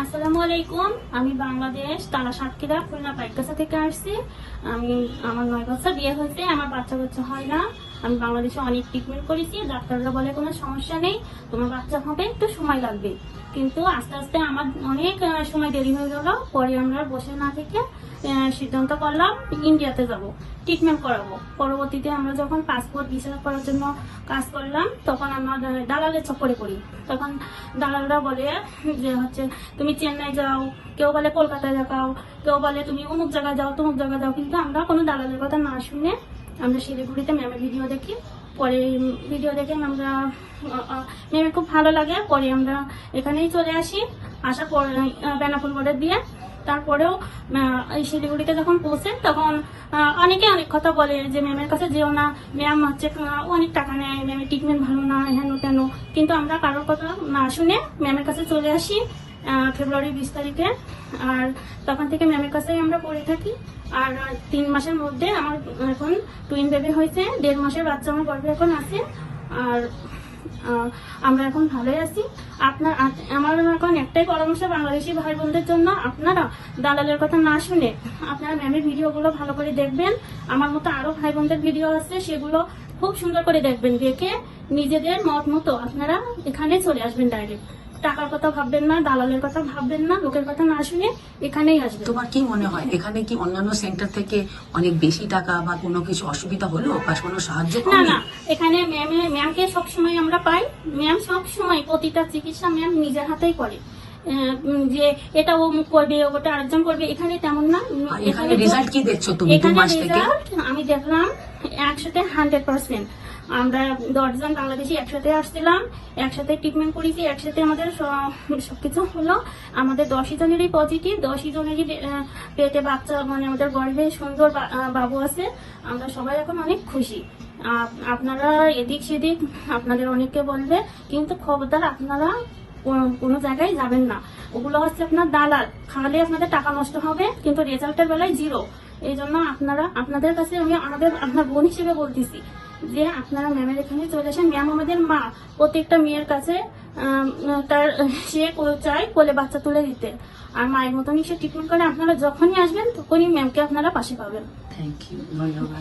আসসালামু আলাইকুম, আমি বাংলাদেশ, তারা সাতক্ষীরা, খুলনা পাইকাসা থেকে আসছি। আমি আমার নয় বছর বিয়ে হয়েছে, আমার বাচ্চা বাচ্চা হয় না। আমি বাংলাদেশে অনেক ট্রিটমেন্ট করেছি, ডাক্তাররা বলে কোনো সমস্যা নেই, তোমার বাচ্চা হবে, একটু সময় লাগবে। কিন্তু আস্তে আস্তে আমার অনেক সময় দেরি হয়ে গেল, পরে আমরা বসে না থেকে সিদ্ধান্ত করলাম ইন্ডিয়াতে যাব ট্রিটমেন্ট করাবো। পরবর্তীতে আমরা যখন পাসপোর্ট ভিসা করার জন্য কাজ করলাম, তখন আমরা দালালের চক্করে পড়ি তখন দালালরা বলে যে হচ্ছে, তুমি চেন্নাই যাও, কেউ বলে কলকাতায় যাও কেউ বলে তুমি অমুক জায়গায় যাও, তমুক জায়গায় যাও। কিন্তু আমরা কোনো দালালের কথা না শুনে আমরা শিলিগুড়িতে ম্যামের ভিডিও দেখি। পরে ভিডিও দেখে আমরা ম্যামের খুব ভালো লাগে। পরে আমরা এখানেই চলে আসি। আসার পর আহ, বেনাপুল বোর্ডের দিয়ে। তারপরেও এই শিলিগুড়িতে যখন পৌঁছে তখন অনেকে অনেক কথা বলে যে ম্যামের কাছে যেও না। ম্যাম হচ্ছে অনেক টাকা নেয়। ম্যামের ট্রিটমেন্ট ভালো না হেন তেন কিন্তু আমরা কারোর কথা না শুনে ম্যামের কাছে চলে আসি। ফেব্রুয়ারি বিশ তারিখে। আর তখন থেকে ম্যামের কাছেই আমরা পড়ে থাকি। আর তিন মাসের মধ্যে আমার এখন টুইন বেবি হয়েছে। দেড় মাসের বাচ্চা আমার গর্ভে এখন আছে। আর আমরা এখন ভালোই আছি। আপনার আমার এখন একটাই পরামর্শ বাংলাদেশি ভাই বোনদের জন্য, আপনারা দালালের কথা না শুনে আপনারা ম্যামের ভিডিওগুলো ভালো করে দেখবেন। আমার মতো আরও ভাই বোনদের ভিডিও আছে, সেগুলো খুব সুন্দর করে দেখবেন। দেখে নিজেদের মত মতো আপনারা এখানে চলে আসবেন ডাইরেক্ট টাকার কথা ভাববেন না দালালের কথা ভাববেন না লোকের কথা না শুনে এখানেই আসবেন। তোমার কি মনে হয়? এখানে কি অন্যান্য সেন্টার থেকে অনেক বেশি টাকা বা কোনো কিছু অসুবিধা হলো? বা কোনো সাহায্য না না এখানে ম্যামে ম্যামকে সবসময় আমরা পাই। ম্যাম সবসময় প্রতিটা চিকিৎসা ম্যাম নিজের হাতেই করে। যে এটা ও মুখ করবে ওটা আরেকজন করবে এখানে তেমন না। এখানে রেজাল্ট কি দেখছ তুমি দু মাস থেকে? আমি দেখলাম একসাথে হান্ড্রেড পার্সেন্ট আমরা দশজন বাংলাদেশি একসাথে আসছিলাম, একসাথে ট্রিটমেন্ট করেছি, একসাথে আমাদের সবকিছু হলো। আমাদের দশই জনেরই পজিটিভ দশই জনেরই পেটে বাচ্চা মানে আমাদের গর্ভে সুন্দর বাবু আছে। আমরা সবাই এখন অনেক খুশি। আপ- আপনারা এদিক সেদিক আপনাদের অনেকে বলবে, কিন্তু খবরদার আপনারা কোনো জায়গায় যাবেন না। ওগুলো হচ্ছে আপনার দালাল। খাওয়ালে আপনাদের টাকা নষ্ট হবে, কিন্তু রেজাল্টের বেলায় জিরো এই জন্য আপনারা, আপনাদের কাছে আমি আমাদের, আপনার বোন হিসেবে বলতেছি যে আপনারা ম্যামের এখানে চলে আসেন। ম্যাম আমাদের মা, প্রত্যেকটা মেয়ের কাছে তার, সে চায় কোলে বাচ্চা তুলে দিতে। আর মায়ের মতনই সে ট্রিটমেন্ট করে। আপনারা যখনই আসবেন, তখনই ম্যামকে আপনারা পাশে পাবেন। থ্যাংক ইউ ধন্যবাদ।